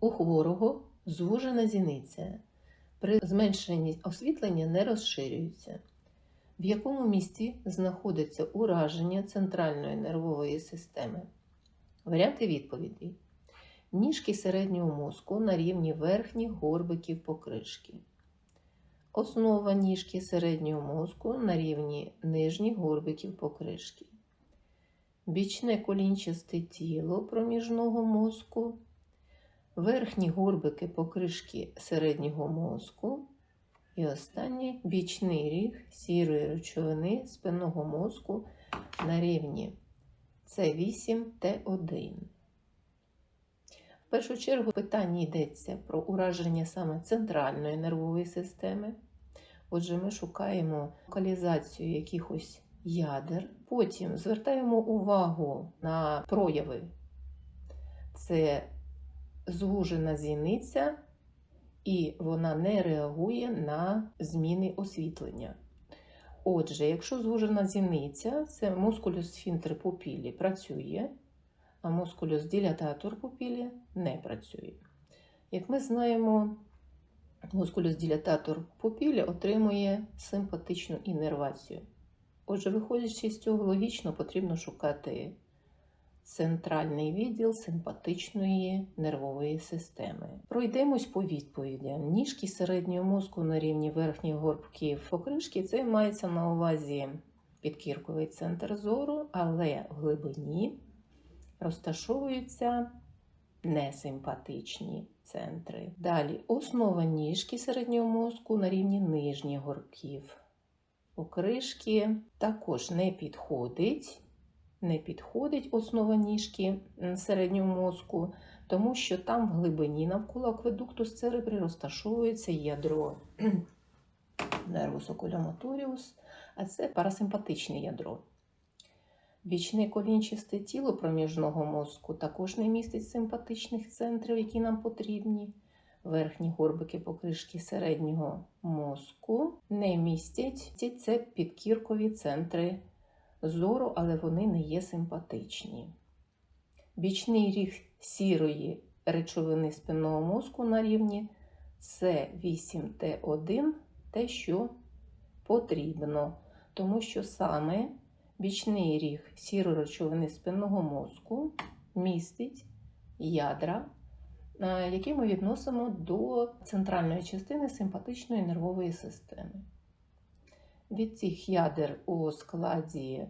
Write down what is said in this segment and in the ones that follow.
У хворого звужена зіниця. При зменшенні освітлення не розширюється. В якому місці знаходиться ураження центральної нервової системи? Варіанти відповідей. Ніжки середнього мозку на рівні верхніх горбиків покришки. Основа ніжки середнього мозку на рівні нижніх горбиків покришки. Бічне колінчасте тіло проміжного мозку. Верхні горбики покришки середнього мозку. І останнє бічний ріг сірої речовини спинного мозку на рівні С8Т1. В першу чергу питання йдеться про ураження саме центральної нервової системи. Отже, ми шукаємо локалізацію якихось ядер. Потім звертаємо увагу на прояви. Це звужена зіниця, і вона не реагує на зміни освітлення. Отже, якщо звужена зіниця, це мускулюс сфінктер пупілі працює, а мускулюс дилататор пупілі не працює. Як ми знаємо, мускулюс дилататор пупілі отримує симпатичну іннервацію. Отже, виходячи з цього, логічно потрібно шукати центральний відділ симпатичної нервової системи. Пройдемось по відповідям. Ніжки середнього мозку на рівні верхніх горбків покришки це мається на увазі підкірковий центр зору, але в глибині розташовуються несимпатичні центри. Далі основа ніжки середнього мозку на рівні нижніх горбків. Покришки також не підходить не підходить основа ніжки середнього мозку, тому що там в глибині навколо акведукту з церебрі розташовується ядро нервус окуломоторіус, а це парасимпатичне ядро. Бічне колінчасте тіло проміжного мозку також не містить симпатичних центрів, які нам потрібні. Верхні горбики покришки середнього мозку не містять це підкіркові центри зору, але вони не є симпатичні. Бічний ріг сірої речовини спинного мозку на рівні С8Т1 те, що потрібно, тому що саме бічний ріг сірої речовини спинного мозку містить ядра, які ми відносимо до центральної частини симпатичної нервової системи. Від цих ядер у складі е,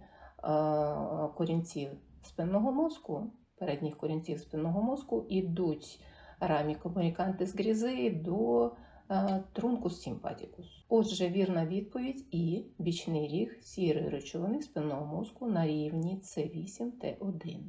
корінців спинного мозку, передніх корінців спинного мозку, ідуть рамі комуніканти грізи до е, трункус симпатікус. Отже, вірна відповідь і бічний ріг сірої речовини спинного мозку на рівні С8Т1.